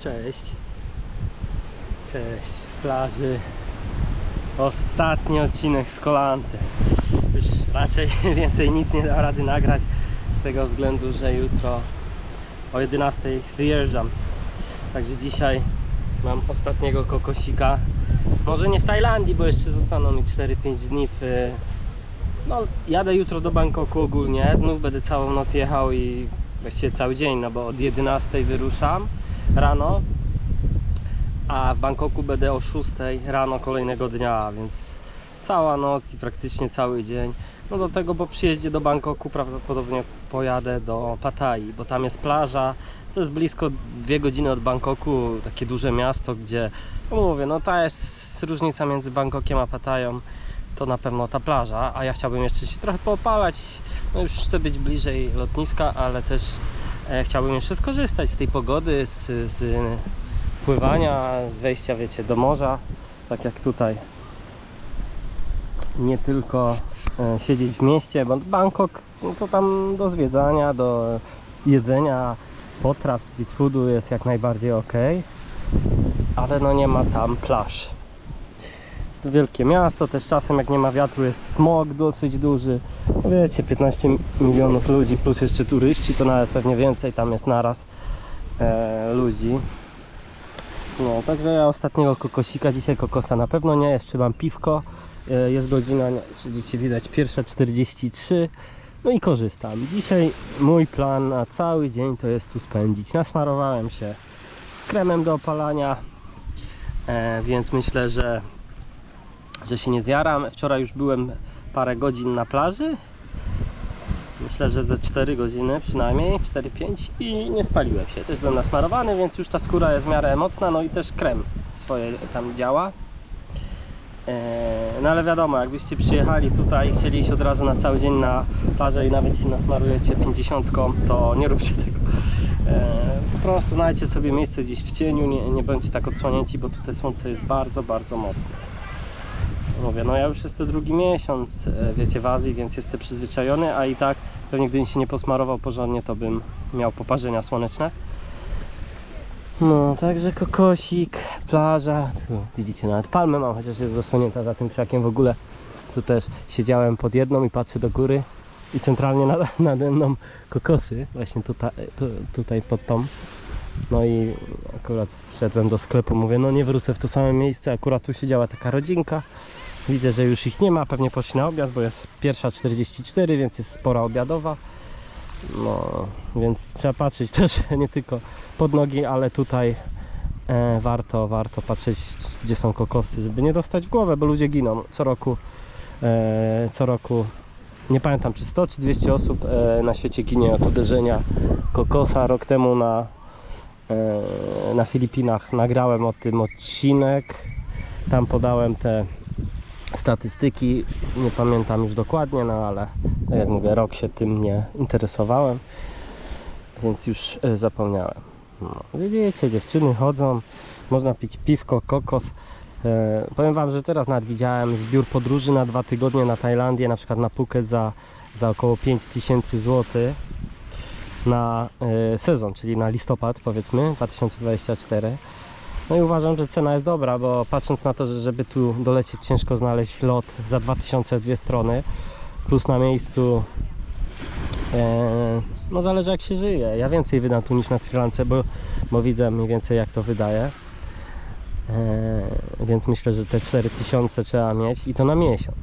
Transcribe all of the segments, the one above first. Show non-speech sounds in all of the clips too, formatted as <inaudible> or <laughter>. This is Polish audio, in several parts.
Cześć. Cześć z plaży. Ostatni odcinek z Kolanty. Już raczej <laughs> więcej nic nie da rady nagrać z tego względu, że jutro o 11 wyjeżdżam. Także dzisiaj mam ostatniego kokosika. Może nie w Tajlandii, bo jeszcze zostaną mi 4-5 dni w... No, jadę jutro do Bangkoku ogólnie. Znów będę całą noc jechał i właściwie cały dzień, no bo od 11 wyruszam rano, a w Bangkoku będę o 6 rano kolejnego dnia, więc cała noc i praktycznie cały dzień. No do tego po przyjeździe do Bangkoku prawdopodobnie pojadę do Pattaya, bo tam jest plaża. To jest blisko 2 godziny od Bangkoku, takie duże miasto, gdzie no mówię, no ta jest różnica między Bangkokiem a Pattają. To na pewno ta plaża, a ja chciałbym jeszcze się trochę poopalać. No już chcę być bliżej lotniska, ale też chciałbym jeszcze skorzystać z tej pogody, z, z pływania, z wejścia, wiecie, do morza, tak jak tutaj. Nie tylko e, siedzieć w mieście, bo Bangkok no to tam do zwiedzania, do jedzenia, potraw, street foodu jest jak najbardziej ok, ale no nie ma tam plaż. To wielkie miasto, też czasem jak nie ma wiatru jest smog dosyć duży. Wiecie, 15 milionów ludzi plus jeszcze turyści, to nawet pewnie więcej tam jest naraz e, ludzi. No, także ja ostatniego kokosika, dzisiaj kokosa na pewno nie, jeszcze mam piwko. E, Jest godzina, nie, widzicie, widać, pierwsza 43. No i korzystam. Dzisiaj mój plan na cały dzień to jest tu spędzić. Nasmarowałem się kremem do opalania, e, więc myślę, że, że się nie zjaram. Wczoraj już byłem parę godzin na plaży. Myślę, że ze 4 godziny przynajmniej, 4-5 i nie spaliłem się. Też byłem nasmarowany, więc już ta skóra jest w miarę mocna, no i też krem swoje tam działa. Eee, No ale wiadomo, jakbyście przyjechali tutaj i chcieli iść od razu na cały dzień na plażę i nawet się nasmarujecie 50, to nie róbcie tego. Eee, Po prostu znajdźcie sobie miejsce gdzieś w cieniu, nie, nie bądźcie tak odsłonięci, bo tutaj słońce jest bardzo, bardzo mocne. Mówię, no ja już jestem drugi miesiąc, e, wiecie, w Azji, więc jestem przyzwyczajony, a i tak pewnie gdybym się nie posmarował porządnie, to bym miał poparzenia słoneczne. No, także kokosik, plaża, tu widzicie, nawet palmę mam, chociaż jest zasłonięta za tym krzakiem w ogóle. Tu też siedziałem pod jedną i patrzę do góry i centralnie nad, nade mną kokosy, właśnie tutaj, tu, tutaj pod tą. No i akurat wszedłem do sklepu, mówię, no nie wrócę w to samo miejsce, akurat tu siedziała taka rodzinka. Widzę, że już ich nie ma, pewnie poszli na obiad, bo jest pierwsza 44, więc jest spora obiadowa. No, więc trzeba patrzeć <laughs> też nie tylko pod nogi, ale tutaj e, warto, warto patrzeć, gdzie są kokosy, żeby nie dostać w głowę, bo ludzie giną co roku. E, co roku, nie pamiętam czy 100 czy 200 osób e, na świecie ginie od uderzenia kokosa. Rok temu na, e, na Filipinach nagrałem o tym odcinek. Tam podałem te statystyki, nie pamiętam już dokładnie, no ale tak jak mówię, rok się tym nie interesowałem, więc już e, zapomniałem. No, widzicie, dziewczyny chodzą, można pić piwko, kokos. E, powiem Wam, że teraz nawet widziałem zbiór podróży na dwa tygodnie na Tajlandię, na przykład na Phuket za, za około 5000 zł na e, sezon, czyli na listopad powiedzmy 2024. No i uważam, że cena jest dobra, bo patrząc na to, że żeby tu dolecieć ciężko znaleźć lot za 2000 dwie strony, plus na miejscu e, no zależy jak się żyje. Ja więcej wydam tu niż na Sri Lance, bo, bo widzę mniej więcej jak to wydaje. E, więc myślę, że te 4000 trzeba mieć i to na miesiąc.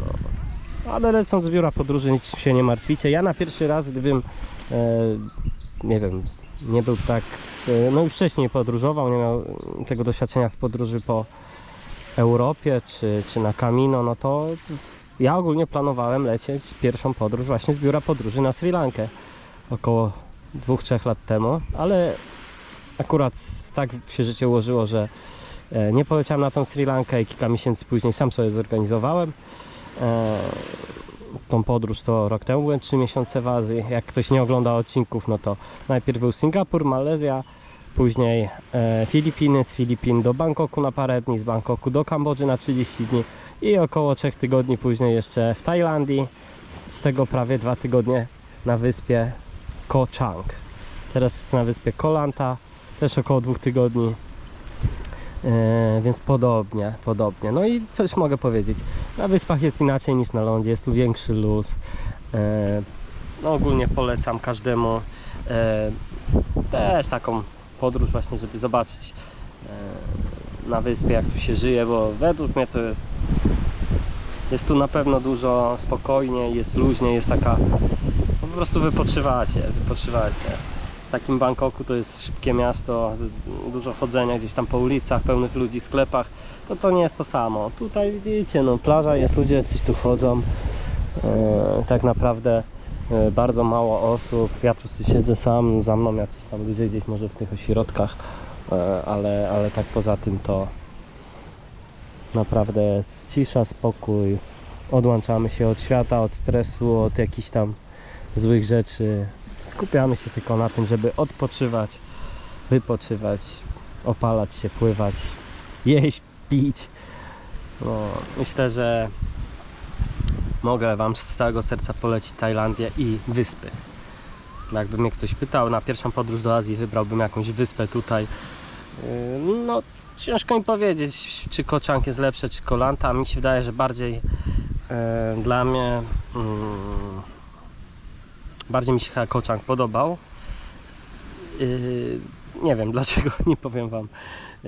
No. Ale lecąc z biura podróży nic się nie martwicie. Ja na pierwszy raz, gdybym e, nie wiem, nie był tak no już wcześniej podróżował, nie miał tego doświadczenia w podróży po Europie czy, czy na Camino, no to ja ogólnie planowałem lecieć pierwszą podróż właśnie z biura podróży na Sri Lankę około 2-3 lat temu, ale akurat tak się życie ułożyło, że e, nie poleciałem na tą Sri Lankę i kilka miesięcy później sam sobie zorganizowałem. E, tą podróż, to rok temu byłem 3 miesiące w Azji. Jak ktoś nie ogląda odcinków, no to najpierw był Singapur, Malezja, później e, Filipiny, z Filipin do Bangkoku na parę dni, z Bangkoku do Kambodży na 30 dni i około 3 tygodni później jeszcze w Tajlandii, z tego prawie 2 tygodnie na wyspie Ko Chang. Teraz jest na wyspie Koh Lanta też około dwóch tygodni. E, więc podobnie, podobnie. No i coś mogę powiedzieć. Na wyspach jest inaczej niż na lądzie, jest tu większy luz. E, no ogólnie polecam każdemu e, też taką podróż właśnie, żeby zobaczyć na wyspie jak tu się żyje, bo według mnie to jest jest tu na pewno dużo spokojniej, jest luźniej, jest taka po prostu wypoczywacie, wypoczywacie. Takim Bangkoku to jest szybkie miasto, dużo chodzenia gdzieś tam po ulicach, pełnych ludzi, sklepach, to to nie jest to samo. Tutaj widzicie, no plaża jest, ludzie coś tu chodzą, e, tak naprawdę e, bardzo mało osób, ja tu siedzę sam, za mną jacyś tam ludzie gdzieś może w tych ośrodkach, e, ale, ale tak poza tym to naprawdę jest cisza, spokój, odłączamy się od świata, od stresu, od jakichś tam złych rzeczy. Skupiamy się tylko na tym, żeby odpoczywać, wypoczywać, opalać się, pływać, jeść, pić. No, myślę, że mogę Wam z całego serca polecić Tajlandię i wyspy. Jakby mnie ktoś pytał, na pierwszą podróż do Azji wybrałbym jakąś wyspę tutaj. Yy, No, ciężko mi powiedzieć, czy Koczang jest lepsze, czy Kolanta. Mi się wydaje, że bardziej e, dla mnie mm, bardziej mi się chyba podobał. Yy, nie wiem <laughs> dlaczego, nie powiem Wam.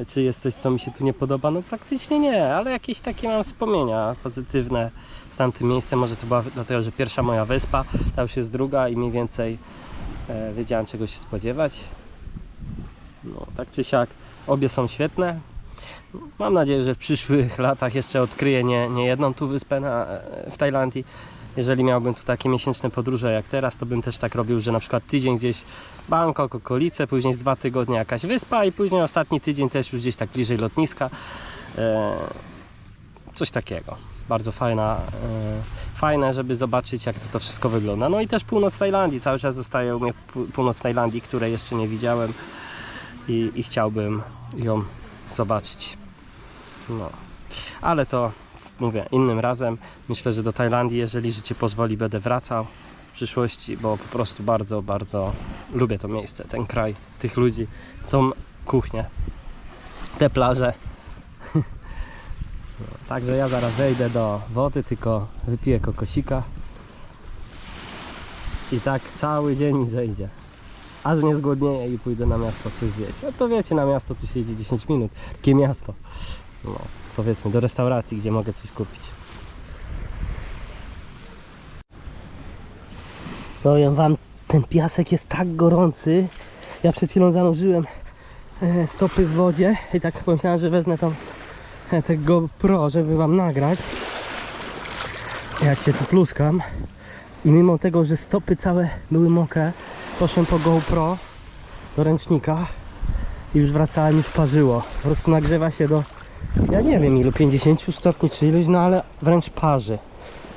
Czy jest coś, co mi się tu nie podoba? No praktycznie nie, ale jakieś takie mam wspomnienia pozytywne z tamtym miejscem. Może to była dlatego, że pierwsza moja wyspa, ta już jest druga i mniej więcej e, wiedziałem czego się spodziewać. No, tak czy siak, obie są świetne. Mam nadzieję, że w przyszłych latach jeszcze odkryję nie, nie jedną tu wyspę na, e, w Tajlandii. Jeżeli miałbym tu takie miesięczne podróże jak teraz, to bym też tak robił, że na przykład tydzień gdzieś Bangkok, okolice, później z dwa tygodnie jakaś wyspa i później ostatni tydzień też już gdzieś tak bliżej lotniska. E, coś takiego. Bardzo fajna, e, fajne, żeby zobaczyć jak to, to wszystko wygląda. No i też północ Tajlandii. Cały czas zostaje u mnie pół- północ Tajlandii, której jeszcze nie widziałem i, i chciałbym ją zobaczyć. No. Ale to mówię innym razem. Myślę, że do Tajlandii, jeżeli życie pozwoli, będę wracał w przyszłości, bo po prostu bardzo, bardzo lubię to miejsce, ten kraj, tych ludzi, tą kuchnię, te plaże. <laughs> No, Także ja zaraz wejdę do wody, tylko wypiję kokosika. I tak cały dzień zejdzie. Aż nie zgłodnieję i pójdę na miasto coś zjeść. No to wiecie, na miasto tu się idzie 10 minut. Takie miasto. No, powiedzmy do restauracji, gdzie mogę coś kupić. Powiem wam, ten piasek jest tak gorący. Ja przed chwilą zanurzyłem e, stopy w wodzie i tak pomyślałem, że wezmę tam e, tego GoPro, żeby wam nagrać jak się tu pluskam i mimo tego, że stopy całe były mokre poszłem po GoPro do ręcznika i już wracałem, już parzyło po prostu nagrzewa się do ja nie wiem ilu, 50 stopni czy iluś, no ale wręcz parzy.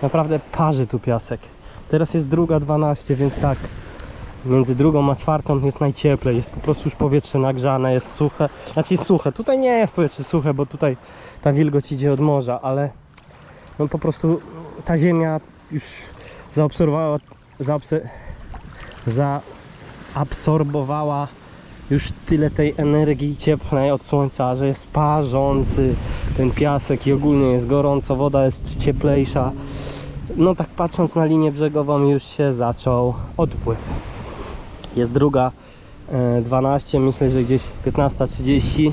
Naprawdę parzy tu piasek. Teraz jest druga 12, więc tak między drugą a czwartą jest najcieplej, jest po prostu już powietrze nagrzane, jest suche, znaczy suche, tutaj nie jest powietrze suche, bo tutaj ta wilgoć idzie od morza, ale no po prostu ta ziemia już zaobserwowała, zaobse, zaabsorbowała już tyle tej energii cieplnej od słońca, że jest parzący ten piasek i ogólnie jest gorąco, woda jest cieplejsza. No tak patrząc na linię brzegową już się zaczął odpływ. Jest druga e, 12, myślę, że gdzieś 15.30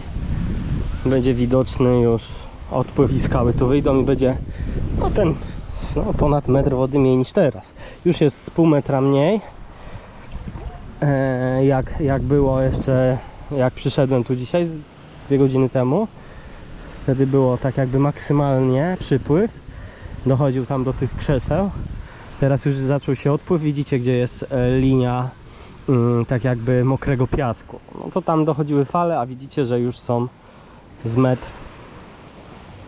będzie widoczny już odpływ i skały tu wyjdą i będzie no ten no, ponad metr wody mniej niż teraz. Już jest z pół metra mniej e, jak, jak było jeszcze jak przyszedłem tu dzisiaj dwie godziny temu wtedy było tak jakby maksymalnie przypływ. Dochodził tam do tych krzeseł. Teraz już zaczął się odpływ. Widzicie gdzie jest e, linia mm, tak jakby mokrego piasku. No to tam dochodziły fale a widzicie, że już są z metr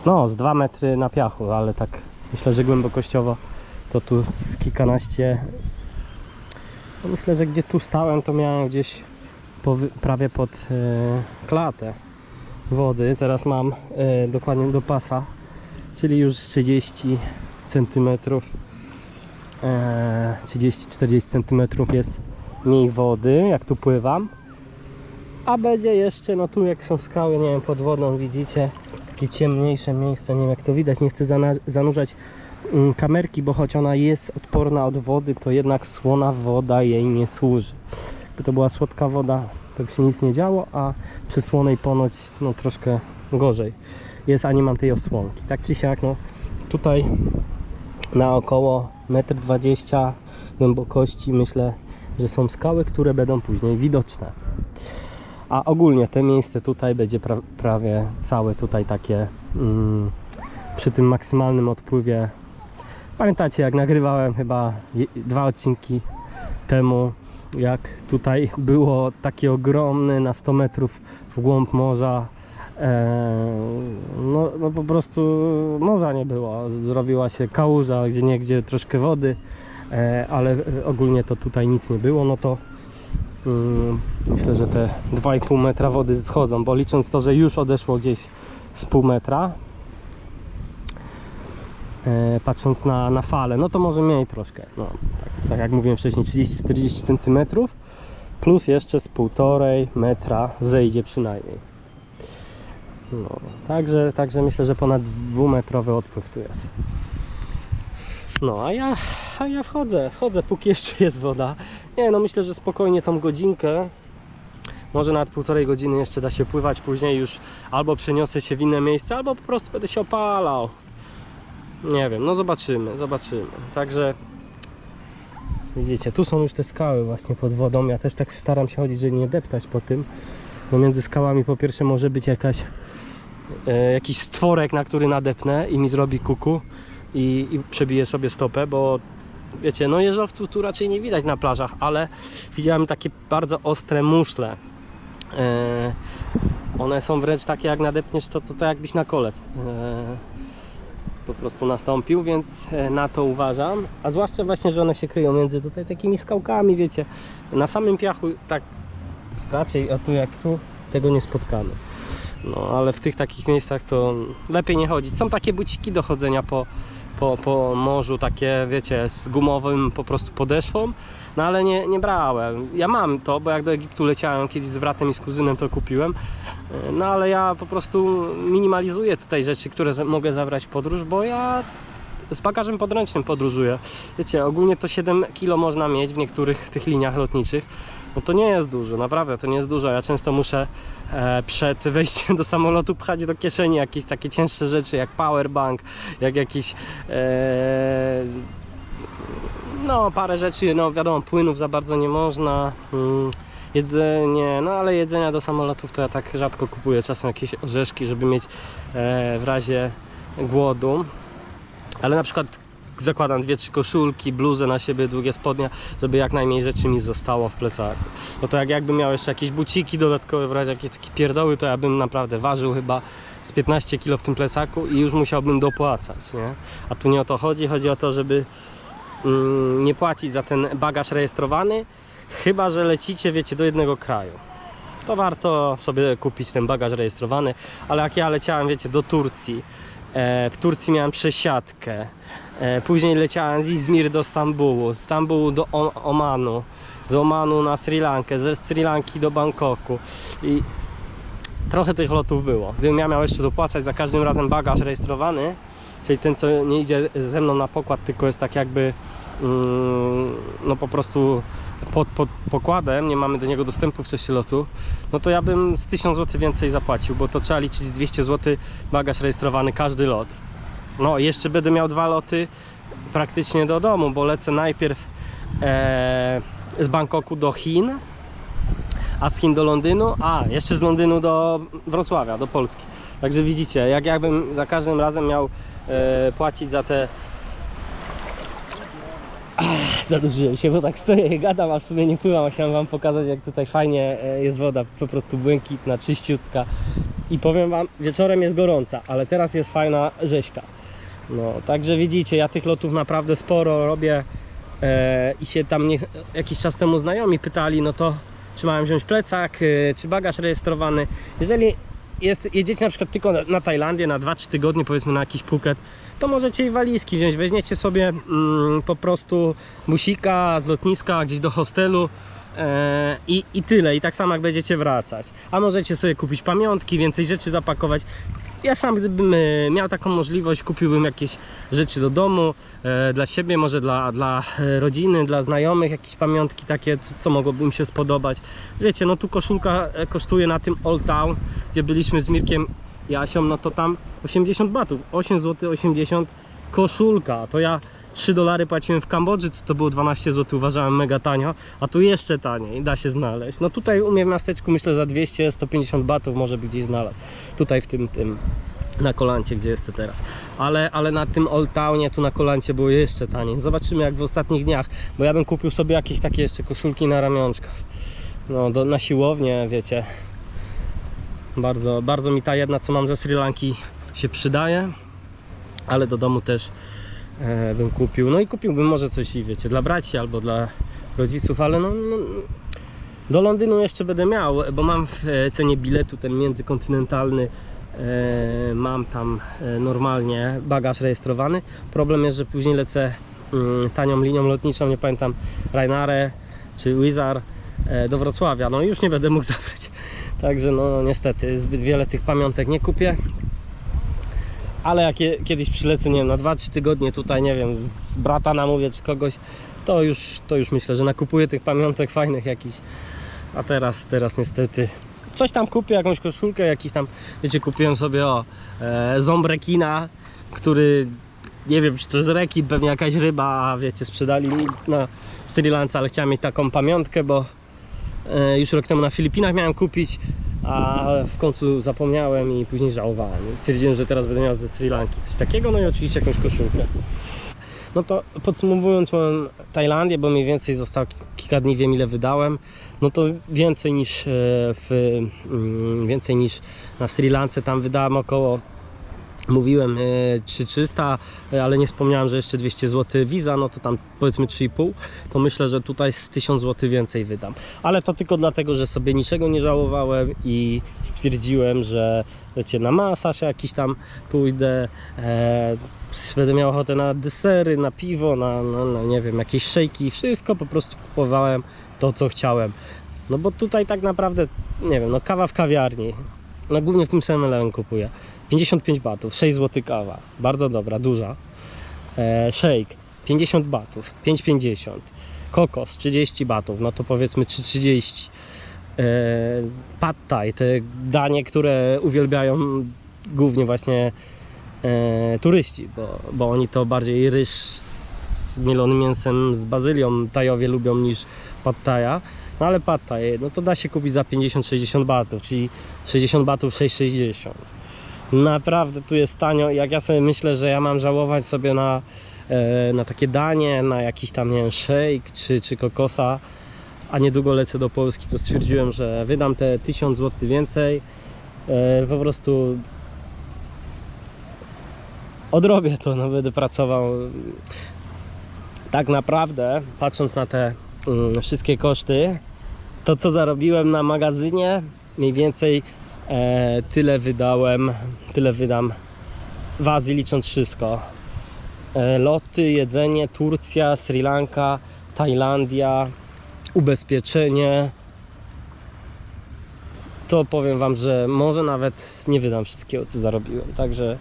no z 2 metry na piachu ale tak myślę, że głębokościowo to tu z kilkanaście myślę, że gdzie tu stałem, to miałem gdzieś prawie pod e, klatę wody. Teraz mam e, dokładnie do pasa, czyli już 30 centymetrów. E, 30-40 centymetrów jest mniej wody, jak tu pływam. A będzie jeszcze, no tu jak są skały, nie wiem, pod wodą widzicie, takie ciemniejsze miejsce, nie wiem jak to widać, nie chcę zanurzać kamerki, bo choć ona jest odporna od wody, to jednak słona woda jej nie służy. Gdyby to była słodka woda, to by się nic nie działo, a przy słonej ponoć no troszkę gorzej jest, a nie mam tej osłonki. Tak czy siak, no tutaj na około 1,20 m głębokości myślę, że są skały, które będą później widoczne. A ogólnie to miejsce tutaj będzie pra prawie całe tutaj takie mm, przy tym maksymalnym odpływie. Pamiętacie jak nagrywałem chyba dwa odcinki temu, jak tutaj było takie ogromne na 100 metrów w głąb morza. E, no, no po prostu morza nie było. Zrobiła się kałuża, gdzie niegdzie troszkę wody, e, ale ogólnie to tutaj nic nie było. No to Mm, Myślę, że te 2,5 metra wody schodzą, bo licząc to, że już odeszło gdzieś z pół metra, patrząc na, na falę, no to może mniej troszkę. No, tak, tak jak mówiłem wcześniej, 30-40 cm plus jeszcze z półtorej metra zejdzie przynajmniej. No, także, także myślę, że ponad dwumetrowy odpływ tu jest. No, a ja, a ja wchodzę, wchodzę, póki jeszcze jest woda. Nie, no myślę, że spokojnie tą godzinkę, może nawet półtorej godziny jeszcze da się pływać. Później już albo przeniosę się w inne miejsce, albo po prostu będę się opalał. Nie wiem, no zobaczymy, zobaczymy. Także widzicie, tu są już te skały właśnie pod wodą. Ja też tak staram się chodzić, żeby nie deptać po tym. Bo między skałami po pierwsze może być jakaś, e, jakiś stworek, na który nadepnę i mi zrobi kuku i, i przebiję sobie stopę, bo wiecie, no jeżowców tu raczej nie widać na plażach, ale widziałem takie bardzo ostre muszle. E, one są wręcz takie, jak nadepniesz, to, to, to jakbyś na kolec e, po prostu nastąpił, więc e, na to uważam. A zwłaszcza właśnie, że one się kryją między tutaj takimi skałkami, wiecie. Na samym piachu tak raczej, a tu jak tu, tego nie spotkamy. No, ale w tych takich miejscach to lepiej nie chodzić. Są takie buciki do chodzenia po, po, po morzu, takie wiecie, z gumowym po prostu podeszwą, no ale nie, nie brałem. Ja mam to, bo jak do Egiptu leciałem kiedyś z bratem i z kuzynem, to kupiłem. No ale ja po prostu minimalizuję tutaj rzeczy, które mogę zabrać w podróż, bo ja z bagażem podręcznym podróżuję. Wiecie, ogólnie to 7 kg można mieć w niektórych tych liniach lotniczych. No to nie jest dużo, naprawdę to nie jest dużo. Ja często muszę e, przed wejściem do samolotu pchać do kieszeni jakieś takie cięższe rzeczy jak powerbank, jak jakieś e, no parę rzeczy, no wiadomo płynów za bardzo nie można. Mm, jedzenie, no ale jedzenia do samolotów to ja tak rzadko kupuję, czasem jakieś orzeszki, żeby mieć e, w razie głodu. Ale na przykład zakładam dwie, trzy koszulki, bluzę na siebie, długie spodnie, żeby jak najmniej rzeczy mi zostało w plecaku. No to jak jakbym miał jeszcze jakieś buciki dodatkowe, razie jakieś takie pierdoły, to ja bym naprawdę ważył chyba z 15 kg w tym plecaku i już musiałbym dopłacać, nie? A tu nie o to chodzi, chodzi o to, żeby mm, nie płacić za ten bagaż rejestrowany, chyba że lecicie, wiecie, do jednego kraju. To warto sobie kupić ten bagaż rejestrowany, ale jak ja leciałem, wiecie, do Turcji, e, w Turcji miałem przesiadkę, później leciałem z Izmir do Stambułu, z Stambułu do Omanu, z Omanu na Sri Lankę, ze Sri Lanki do Bangkoku i trochę tych lotów było. Gdybym ja miał jeszcze dopłacać za każdym razem bagaż rejestrowany, czyli ten co nie idzie ze mną na pokład, tylko jest tak jakby mm, no po prostu pod, pod pokładem, nie mamy do niego dostępu w czasie lotu, no to ja bym z 1000 zł więcej zapłacił, bo to trzeba liczyć 200 zł bagaż rejestrowany każdy lot. No jeszcze będę miał dwa loty praktycznie do domu, bo lecę najpierw e, z Bangkoku do Chin, a z Chin do Londynu, a jeszcze z Londynu do Wrocławia, do Polski. Także widzicie, jak jakbym za każdym razem miał e, płacić za te Ach, zadłużyłem się, bo tak stoję i gadam, a w sumie nie pływam. Chciałem wam pokazać, jak tutaj fajnie e, jest woda, po prostu błękitna, czyściutka. I powiem wam, wieczorem jest gorąca, ale teraz jest fajna rzeźka. No, także widzicie, ja tych lotów naprawdę sporo robię e, i się tam nie, jakiś czas temu znajomi pytali, no to czy mają wziąć plecak, e, czy bagaż rejestrowany. Jeżeli jest, jedziecie na przykład tylko na, na Tajlandię na 2-3 tygodnie, powiedzmy na jakiś Phuket, to możecie i walizki wziąć. Weźmiecie sobie mm, po prostu busika z lotniska gdzieś do hostelu E, I, I tyle, i tak samo jak będziecie wracać. A możecie sobie kupić pamiątki, więcej rzeczy zapakować. Ja sam, gdybym e, miał taką możliwość, kupiłbym jakieś rzeczy do domu, e, dla siebie, może dla, dla e, rodziny, dla znajomych, jakieś pamiątki takie, co, co mogłoby im się spodobać. Wiecie, no tu koszulka kosztuje na tym Old Town, gdzie byliśmy z Mirkiem i Asią, no to tam 80 batów, 8 zł 80 koszulka, to ja 3 dolary płaciłem w Kambodży, co to było 12 zł, uważałem mega tanio, a tu jeszcze taniej, da się znaleźć. No tutaj u mnie w miasteczku myślę za 200-150 batów może by gdzieś znalazł. Tutaj w tym, tym na kolancie, gdzie jestem teraz. Ale, ale na tym Old Townie, tu na kolancie było jeszcze taniej. Zobaczymy jak w ostatnich dniach, bo ja bym kupił sobie jakieś takie jeszcze koszulki na ramionczkach. No, do, na siłownię, wiecie. Bardzo, bardzo mi ta jedna, co mam ze Sri Lanki się przydaje, ale do domu też bym kupił. No i kupiłbym może coś, i wiecie, dla braci albo dla rodziców, ale no, no do Londynu jeszcze będę miał, bo mam w e, cenie biletu ten międzykontynentalny. E, mam tam e, normalnie bagaż rejestrowany. Problem jest, że później lecę mm, tanią linią lotniczą, nie pamiętam, Ryanair czy Wizar e, do Wrocławia. No i już nie będę mógł <laughs> zabrać. Także no niestety zbyt wiele tych pamiątek nie kupię. Ale jak je, kiedyś przylecę, nie wiem, na 2-3 tygodnie tutaj, nie wiem, z brata namówię czy kogoś, to już, to już myślę, że nakupuję tych pamiątek fajnych jakichś. A teraz, teraz niestety coś tam kupię, jakąś koszulkę, jakiś tam, wiecie, kupiłem sobie o e, ząb rekina, który nie wiem, czy to jest rekin, pewnie jakaś ryba, wiecie, sprzedali mi na Sri Lance, ale chciałem mieć taką pamiątkę, bo e, już rok temu na Filipinach miałem kupić, a w końcu zapomniałem i później żałowałem. Stwierdziłem, że teraz będę miał ze Sri Lanki coś takiego, no i oczywiście jakąś koszulkę. No to podsumowując mam Tajlandię, bo mniej więcej zostało ki- kilka dni, wiem ile wydałem. No to więcej niż e, w, mm, więcej niż na Sri Lance, tam wydałem około Mówiłem e, 3300, e, ale nie wspomniałem, że jeszcze 200 zł wiza, no to tam powiedzmy 3,5, to myślę, że tutaj z 1000 zł więcej wydam. Ale to tylko dlatego, że sobie niczego nie żałowałem i stwierdziłem, że wiecie, na masaż jakiś tam pójdę, e, będę miał ochotę na desery, na piwo, na, na, na nie wiem, jakieś szejki, wszystko po prostu kupowałem to, co chciałem. No bo tutaj tak naprawdę, nie wiem, no kawa w kawiarni, no głównie w tym 7-Eleven kupuję. 55 batów, 6 zł kawa, bardzo dobra, duża. E, shake 50 batów, 5,50. Kokos 30 batów, no to powiedzmy 3,30. E, pad thai, te danie, które uwielbiają głównie właśnie e, turyści, bo, bo oni to bardziej ryż z mielonym mięsem z bazylią tajowie lubią niż pad. No ale pad thai, no to da się kupić za 50-60 batów, czyli 60 batów 6,60. Naprawdę tu jest tanio. Jak ja sobie myślę, że ja mam żałować sobie na, e, na takie danie, na jakiś tam, nie wiem, shake czy, czy kokosa, a niedługo lecę do Polski, to stwierdziłem, że wydam te 1000 zł więcej. E, po prostu odrobię to, no będę pracował. Tak naprawdę, patrząc na te mm, wszystkie koszty, to co zarobiłem na magazynie, mniej więcej e, tyle wydałem, tyle wydam w Azji licząc wszystko. E, loty, jedzenie, Turcja, Sri Lanka, Tajlandia, ubezpieczenie. To powiem Wam, że może nawet nie wydam wszystkiego, co zarobiłem. Także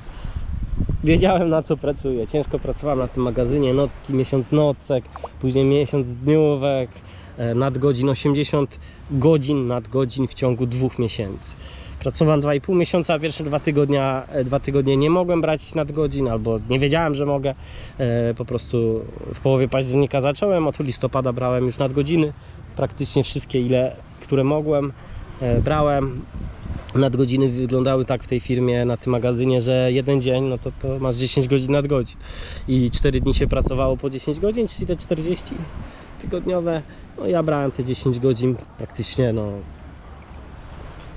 wiedziałem na co pracuję. Ciężko pracowałem na tym magazynie, nocki, miesiąc nocek, później miesiąc dniówek, nadgodzin 80 godzin nadgodzin w ciągu dwóch miesięcy. Pracowałem 2,5 miesiąca, a pierwsze dwa tygodnia, e, dwa tygodnie nie mogłem brać nadgodzin, albo nie wiedziałem, że mogę. E, Po prostu w połowie października zacząłem, od listopada brałem już nadgodziny, praktycznie wszystkie, ile, które mogłem, e, brałem. Nadgodziny wyglądały tak w tej firmie, na tym magazynie, że jeden dzień, no to, to masz 10 godzin nadgodzin. I 4 dni się pracowało po 10 godzin, czyli te 40 tygodniowe. No ja brałem te 10 godzin praktycznie, no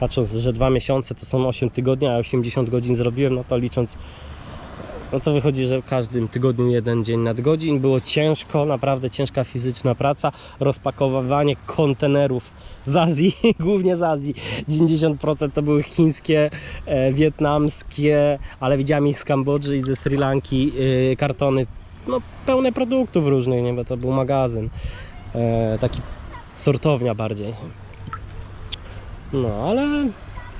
patrząc, że dwa miesiące to są 8 tygodni, a 80 godzin zrobiłem, no to licząc, no to wychodzi, że w każdym tygodniu jeden dzień nadgodzin. Było ciężko, naprawdę ciężka fizyczna praca, rozpakowywanie kontenerów z Azji, <laughs> głównie z Azji. 90% to były chińskie, e, wietnamskie, ale widziałem i z Kambodży i ze Sri Lanki e, kartony, no pełne produktów różnych, nie, bo to był magazyn. E, taki sortownia bardziej. No, ale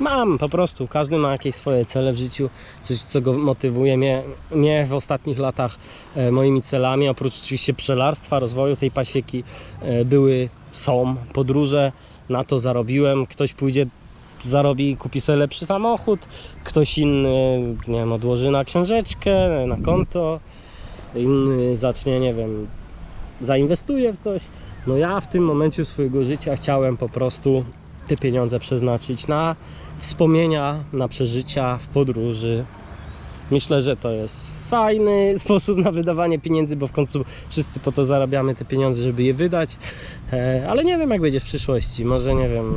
mam po prostu, każdy ma jakieś swoje cele w życiu, coś co go motywuje. Mnie, mnie w ostatnich latach e, moimi celami, oprócz oczywiście pszczelarstwa, rozwoju tej pasieki, e, były, są podróże, na to zarobiłem, ktoś pójdzie zarobi, kupi sobie lepszy samochód, ktoś inny, nie wiem, odłoży na książeczkę, na konto, inny zacznie, nie wiem, zainwestuje w coś. No ja w tym momencie swojego życia chciałem po prostu te pieniądze przeznaczyć na wspomnienia, na przeżycia w podróży. Myślę, że to jest fajny <laughs> sposób na wydawanie pieniędzy, bo w końcu wszyscy po to zarabiamy te pieniądze, żeby je wydać. E, Ale nie wiem, jak będzie w przyszłości. Może, nie wiem,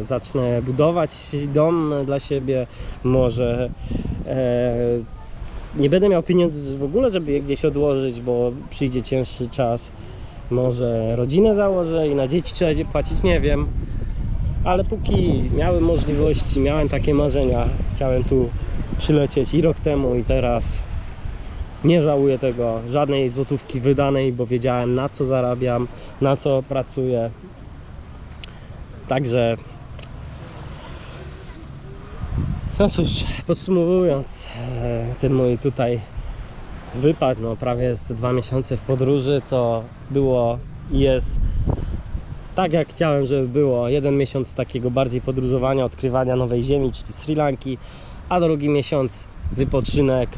e, zacznę budować dom dla siebie, może e, nie będę miał pieniędzy w ogóle, żeby je gdzieś odłożyć, bo przyjdzie cięższy czas. Może rodzinę założę i na dzieci trzeba płacić, nie wiem. Ale póki miałem możliwości, miałem takie marzenia, chciałem tu przylecieć i rok temu i teraz nie żałuję tego, żadnej złotówki wydanej, bo wiedziałem na co zarabiam, na co pracuję. Także no cóż, podsumowując e, ten mój tutaj wypad, no prawie jest dwa miesiące w podróży, to było i jest tak jak chciałem, żeby było. Jeden miesiąc takiego bardziej podróżowania, odkrywania nowej ziemi, czyli Sri Lanki, a drugi miesiąc wypoczynek,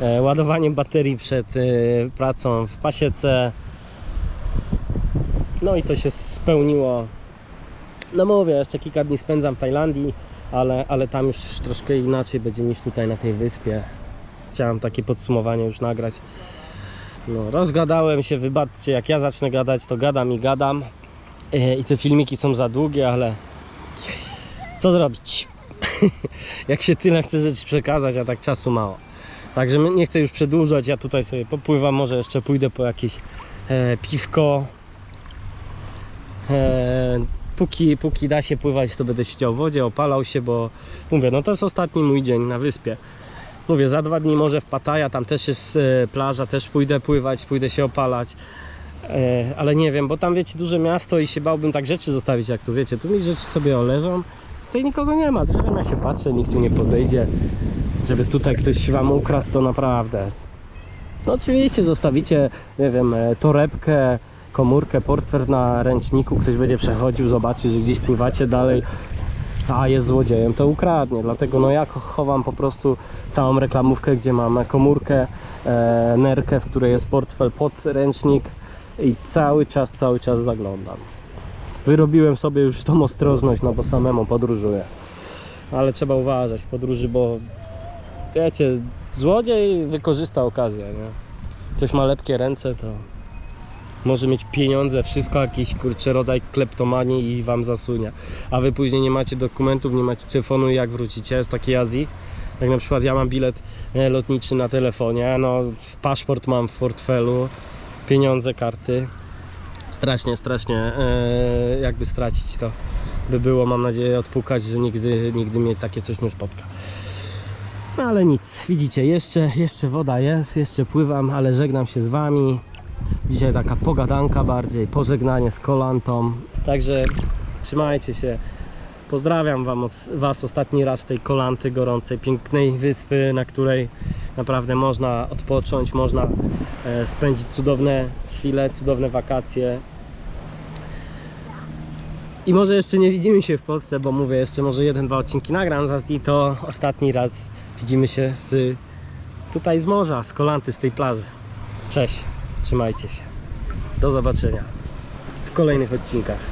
e, ładowanie baterii przed e, pracą w pasiece. No i to się spełniło. No mówię, jeszcze kilka dni spędzam w Tajlandii, ale, ale tam już troszkę inaczej będzie niż tutaj na tej wyspie. Chciałem takie podsumowanie już nagrać. No, rozgadałem się, wybaczcie, jak ja zacznę gadać, to gadam i gadam. E, I te filmiki są za długie, ale co zrobić? <laughs> jak się tyle chce rzeczy przekazać, a tak czasu mało. Także nie chcę już przedłużać, ja tutaj sobie popływam, może jeszcze pójdę po jakieś e, piwko. E, póki, póki da się pływać, to będę siedział w wodzie, opalał się, bo mówię, no to jest ostatni mój dzień na wyspie. Mówię, za dwa dni może w Pattaja, tam też jest e, plaża, też pójdę pływać, pójdę się opalać. E, ale nie wiem, bo tam wiecie, duże miasto i się bałbym tak rzeczy zostawić jak tu, wiecie, tu mi rzeczy sobie oleżą, tutaj nikogo nie ma, zresztą ja się patrzę, nikt tu nie podejdzie, żeby tutaj ktoś wam ukradł, to naprawdę. No oczywiście zostawicie, nie wiem, e, torebkę, komórkę, portfel na ręczniku, ktoś będzie przechodził, zobaczy, że gdzieś pływacie dalej, a jest złodziejem, to ukradnie. Dlatego no ja chowam po prostu całą reklamówkę, gdzie mam komórkę, e, nerkę, w której jest portfel pod ręcznik i cały czas, cały czas zaglądam. Wyrobiłem sobie już tą ostrożność, no bo samemu podróżuję. Ale trzeba uważać w podróży, bo wiecie, złodziej wykorzysta okazję, nie? Ktoś ma lepkie ręce, to może mieć pieniądze, wszystko, jakiś kurczę rodzaj kleptomanii i wam zasunie. A wy później nie macie dokumentów, nie macie telefonu jak wrócicie z takiej Azji. Jak na przykład ja mam bilet e, lotniczy na telefonie, no paszport mam w portfelu, pieniądze, karty. Strasznie, strasznie e, jakby stracić to by było, mam nadzieję odpukać, że nigdy, nigdy mnie takie coś nie spotka. No ale nic, widzicie, jeszcze, jeszcze woda jest, jeszcze pływam, ale żegnam się z wami. Dzisiaj taka pogadanka bardziej, pożegnanie z kolantą. Także trzymajcie się. Pozdrawiam wam, Was ostatni raz z tej kolanty gorącej, pięknej wyspy, na której naprawdę można odpocząć, można e, spędzić cudowne chwile, cudowne wakacje. I może jeszcze nie widzimy się w Polsce, bo mówię, jeszcze może jeden, dwa odcinki nagram z Azji, to ostatni raz widzimy się z tutaj z morza, z kolanty, z tej plaży. Cześć, trzymajcie się. Do zobaczenia w kolejnych odcinkach.